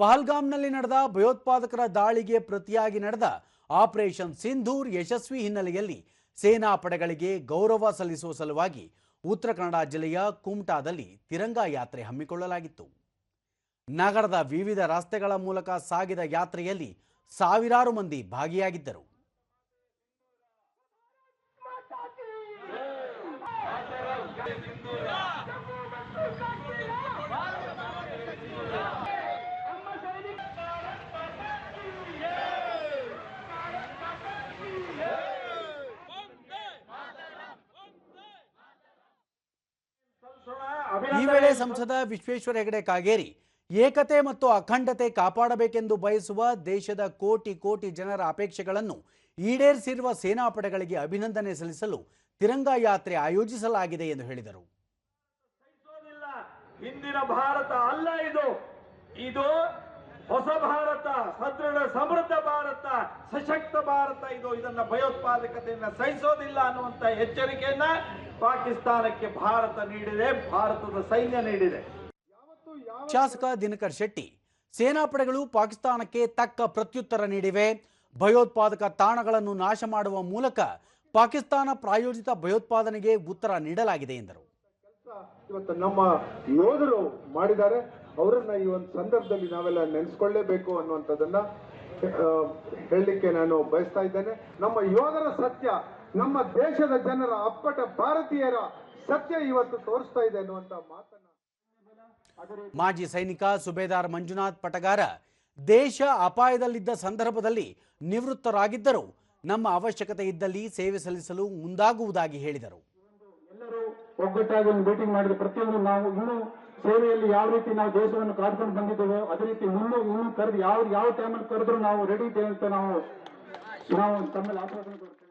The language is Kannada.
ಪಹಲ್ಗಾಮ್ನಲ್ಲಿ ನಡೆದ ಭಯೋತ್ಪಾದಕರ ದಾಳಿಗೆ ಪ್ರತಿಯಾಗಿ ನಡೆದ ಆಪರೇಷನ್ ಸಿಂಧೂರ್ ಯಶಸ್ವಿ ಹಿನ್ನೆಲೆಯಲ್ಲಿ ಸೇನಾ ಪಡೆಗಳಿಗೆ ಗೌರವ ಸಲ್ಲಿಸುವ ಸಲುವಾಗಿ ಉತ್ತರ ಕನ್ನಡ ಜಿಲ್ಲೆಯ ಕುಮಟಾದಲ್ಲಿ ತಿರಂಗ ಯಾತ್ರೆ ಹಮ್ಮಿಕೊಳ್ಳಲಾಗಿತ್ತು. ನಗರದ ವಿವಿಧ ರಸ್ತೆಗಳ ಮೂಲಕ ಸಾಗಿದ ಯಾತ್ರೆಯಲ್ಲಿ ಸಾವಿರಾರು ಮಂದಿ ಭಾಗಿಯಾಗಿದ್ದರು. ಈ ವೇಳೆ ಸಂಸದ ವಿಶ್ವೇಶ್ವರ ಹೆಗಡೆ ಕಾಗೇರಿ ಏಕತೆ ಮತ್ತು ಅಖಂಡತೆ ಕಾಪಾಡಬೇಕೆಂದು ಬಯಸುವ ದೇಶದ ಕೋಟಿ ಕೋಟಿ ಜನರ ಅಪೇಕ್ಷೆಗಳನ್ನು ಈಡೇರಿಸಿರುವ ಸೇನಾಪಡೆಗಳಿಗೆ ಅಭಿನಂದನೆ ಸಲ್ಲಿಸಲು ತಿರಂಗ ಯಾತ್ರೆ ಆಯೋಜಿಸಲಾಗಿದೆ ಎಂದು ಹೇಳಿದರು. ಇಂದಿನ ಭಾರತ ಅಲ್ಲ ಇದು. ಇದು ಹೊಸ ಭಾರತ ಸದೃಢ ಸಮೃದ್ಧ ಭಾರತ ಸಶಕ್ತ ಭಾರತ ಇದು. ಇದನ್ನ ಭಯೋತ್ಪಾದಕತೆಯನ್ನ ಸಹಿಸೋದಿಲ್ಲ ಅನ್ನುವಂತ ಎಚ್ಚರಿಕೆಯನ್ನ ಪಾಕಿಸ್ತಾನಕ್ಕೆ ಭಾರತ ನೀಡಿದೆ ಭಾರತದ ಸೈನ್ಯ ನೀಡಿದೆ. ಶಾಸಕ ದಿನಕರ್ ಶೆಟ್ಟಿ ಸೇನಾಪಡೆಗಳು ಪಾಕಿಸ್ತಾನಕ್ಕೆ ತಕ್ಕ ಪ್ರತ್ಯುತ್ತರ ನೀಡಿವೆ. ಭಯೋತ್ಪಾದಕ ತಾಣಗಳನ್ನು ನಾಶ ಮಾಡುವ ಮೂಲಕ ಪಾಕಿಸ್ತಾನ ಪ್ರಾಯೋಜಿತ ಭಯೋತ್ಪಾದನೆಗೆ ಉತ್ತರ ನೀಡಲಾಗಿದೆ ಎಂದರು. ಇವತ್ತು ನಮ್ಮ ಯೋಧರು ಮಾಡಿದ್ದಾರೆ. ಅವರನ್ನ ಈ ಒಂದು ಸಂದರ್ಭದಲ್ಲಿ ನಾವೆಲ್ಲ ನೆನೆಸ್ಕೊಳ್ಳೇಬೇಕು ಅನ್ನುವಂಥದ್ದನ್ನ ಹೇಳಲಿಕ್ಕೆ ನಾನು ಬಯಸ್ತಾ ಇದ್ದೇನೆ. ನಮ್ಮ ಯೋಧರ ಸತ್ಯ ನಮ್ಮ ದೇಶದ ಜನರ ಅಪ್ಪಟ ಭಾರತೀಯರ ಸತ್ಯ ಇವತ್ತು ತೋರಿಸ್ತಾ ಇದೆ ಅನ್ನುವಂತ ಮಾತನ್ನ ಮಾಜಿ ಸೈನಿಕ ಸುಬೇದಾರ್ ಮಂಜುನಾಥ್ ಪಟಗಾರ ದೇಶ ಅಪಾಯದಲ್ಲಿದ್ದ ಸಂದರ್ಭದಲ್ಲಿ ನಿವೃತ್ತರಾಗಿದ್ದರೂ. ನಮ್ಮ ಅವಶ್ಯಕತೆ ಇದ್ದಲ್ಲಿ ಸೇವೆ ಸಲ್ಲಿಸಲು ಮುಂದಾಗುವುದಾಗಿ ಹೇಳಿದರು. ಎಲ್ಲರೂ ಒಗ್ಗಟ್ಟಾಗಿ ಒಂದು ಮೀಟಿಂಗ್ ಮಾಡಿದ ಪ್ರತಿಯೊಂದು ನಾವು ಇನ್ನೂ ಸೇವೆಯಲ್ಲಿ ಯಾವ ರೀತಿ ನಾವು ದೇಶವನ್ನು ಕಾಡ್ಕೊಂಡು ಬಂದಿದ್ದೇವೆ ಅದೇ ರೀತಿ ಮುಂದೆ ಇನ್ನೂ ಕರೆದು ಯಾವ ಯಾವ ಟೈಮಲ್ಲಿ ಕರೆದ್ರು ನಾವು ರೆಡಿ ಇದ್ದೇವೆ ಅಂತ ನಾವು ನಾವು ತಮ್ಮಲ್ಲಿ ಆಶ್ವಾಸನೆ ಕೊಡ್ತೇವೆ.